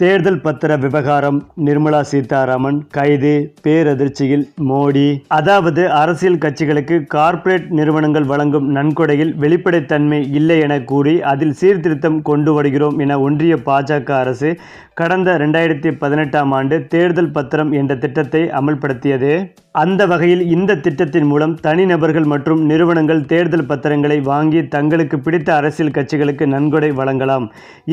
தேர்தல் பத்திர விவகாரம் நிர்மலா சீதாராமன் கைது பேரதிர்ச்சியில் மோடி. அதாவது அரசியல் கட்சிகளுக்கு கார்ப்பரேட் நிறுவனங்கள் வழங்கும் நன்கொடையில் வெளிப்படைத்தன்மை இல்லை என கூறி அதில் சீர்திருத்தம் கொண்டு வருகிறோம் என ஒன்றிய பாஜக அரசு கடந்த ரெண்டாயிரத்தி பதினெட்டாம் ஆண்டு தேர்தல் பத்திரம் என்ற திட்டத்தை அமல்படுத்தியது. அந்த வகையில் இந்த திட்டத்தின் மூலம் தனிநபர்கள் மற்றும் நிறுவனங்கள் தேர்தல் பத்திரங்களை வாங்கி தங்களுக்கு பிடித்த அரசியல் கட்சிகளுக்கு நன்கொடை வழங்கலாம்.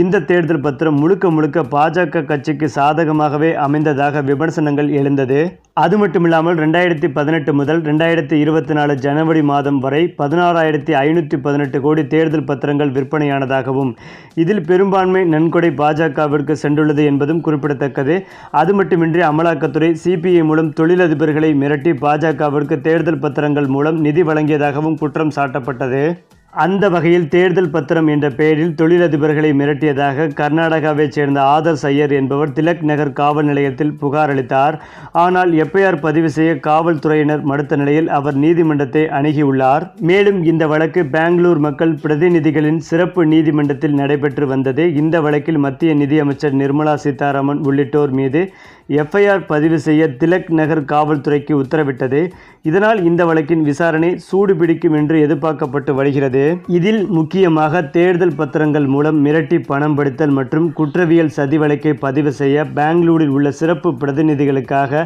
இந்த தேர்தல் பத்திரம் முழுக்க முழுக்க பாஜக பாஜக கட்சிக்கு சாதகமாகவே அமைந்ததாக விமர்சனங்கள் எழுந்தது. அது மட்டுமில்லாமல் ரெண்டாயிரத்தி பதினெட்டு முதல் ரெண்டாயிரத்தி இருபத்தி நாலு ஜனவரி மாதம் வரை பதினாறாயிரத்தி ஐநூற்றி பதினெட்டு கோடி தேர்தல் பத்திரங்கள் விற்பனையானதாகவும் இதில் பெரும்பான்மை நன்கொடை பாஜகவிற்கு சென்றுள்ளது என்பதும் குறிப்பிடத்தக்கது. அது மட்டுமின்றி அமலாக்கத்துறை சிபிஐ மூலம் தொழிலதிபர்களை மிரட்டி பாஜகவிற்கு தேர்தல் பத்திரங்கள் மூலம் நிதி வழங்கியதாகவும் குற்றம் சாட்டப்பட்டது. அந்த வகையில் தேர்தல் பத்திரம் என்ற பெயரில் தொழிலதிபர்களை மிரட்டியதாக கர்நாடகாவைச் சேர்ந்த ஆதர்ஸ் ஐயர் என்பவர் திலக் நகர் காவல் நிலையத்தில் புகார் அளித்தார். ஆனால் எஃப்ஐஆர் பதிவு செய்ய காவல்துறையினர் மறுத்த நிலையில் அவர் நீதிமன்றத்தை அணுகியுள்ளார். மேலும் இந்த வழக்கு பெங்களூர் மக்கள் பிரதிநிதிகளின் சிறப்பு நீதிமன்றத்தில் நடைபெற்று வந்தது. இந்த வழக்கில் மத்திய நிதியமைச்சர் நிர்மலா சீதாராமன் உள்ளிட்டோர் மீது எஃப்ஐஆர் பதிவு செய்ய திலக் நகர் காவல்துறைக்கு உத்தரவிட்டது. இதனால் இந்த வழக்கின் விசாரணை சூடுபிடிக்கும் என்று எதிர்பார்க்கப்பட்டு வருகிறது. இதில் முக்கியமாக தேர்தல் பத்திரங்கள் மூலம் மிரட்டி பணம் படுத்தல் மற்றும் குற்றவியல் சதி வழக்கை பதிவு செய்ய பெங்களூரில் உள்ள சிறப்பு பிரதிநிதிகளுக்காக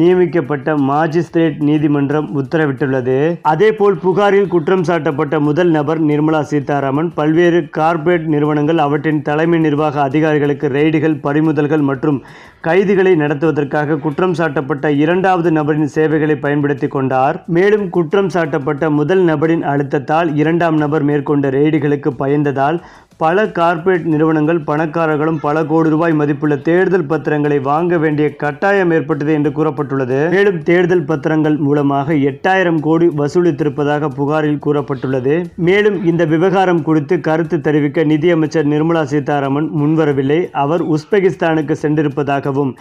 நியமிக்கப்பட்ட மாஜிஸ்திரேட் நீதிமன்றம் உத்தரவிட்டுள்ளது. அதேபோல் புகாரில் குற்றம் சாட்டப்பட்ட முதல் நபர் நிர்மலா சீதாராமன் பல்வேறு கார்ப்பரேட் நிறுவனங்கள் அவற்றின் தலைமை நிர்வாக அதிகாரிகளுக்கு ரெய்டுகள் பறிமுதல்கள் மற்றும் கைதுகளை நடத்துவதற்காக குற்றம் சாட்டப்பட்ட இரண்டாவது நபரின் சேவைகளை பயன்படுத்தி கொண்டார். மேலும் குற்றம் சாட்டப்பட்ட முதல் நபரின் அழுத்தத்தால் இரண்டாம் நபர் மேற்கொண்ட ரெய்டுகளுக்கு பயந்ததால் பல கார்ப்பரேட் நிறுவனங்கள் பணக்காரர்களும் பல கோடி ரூபாய் மதிப்புள்ள தேர்தல் பத்திரங்களை வாங்க வேண்டிய கட்டாயம் ஏற்பட்டது என்று கூறப்பட்டுள்ளது. மேலும் தேர்தல் பத்திரங்கள் மூலமாக எட்டாயிரம் கோடி வசூலித்திருப்பதாக புகாரில் கூறப்பட்டுள்ளது. மேலும் இந்த விவகாரம் குறித்து கருத்து தெரிவிக்க நிதியமைச்சர் நிர்மலா சீதாராமன் முன்வரவில்லை. அவர் உஸ்பெகிஸ்தானுக்கு சென்றிருப்பதாகவும்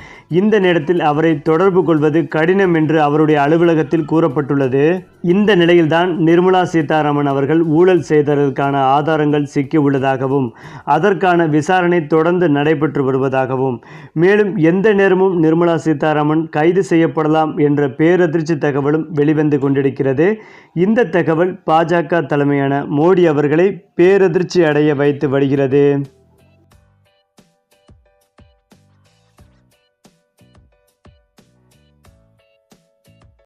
இந்த நேரத்தில் அவரை தொடர்பு கொள்வது கடினம் என்று அவருடைய அலுவலகத்தில் கூறப்பட்டுள்ளது. இந்த நிலையில்தான் நிர்மலா சீதாராமன் அவர்கள் ஊழல் செய்ததற்கான ஆதாரங்கள் சிக்கியுள்ளதாகவும் அதற்கான விசாரணை தொடர்ந்து நடைபெற்று வருவதாகவும் மேலும் எந்த நேரமும் நிர்மலா சீதாராமன் கைது செய்யப்படலாம் என்ற பேரதிர்ச்சி தகவலும் வெளிவந்து கொண்டிருக்கிறது. இந்த தகவல் பாஜக தலைமையான மோடி அவர்களை பேரதிர்ச்சி அடைய வைத்து வருகிறது.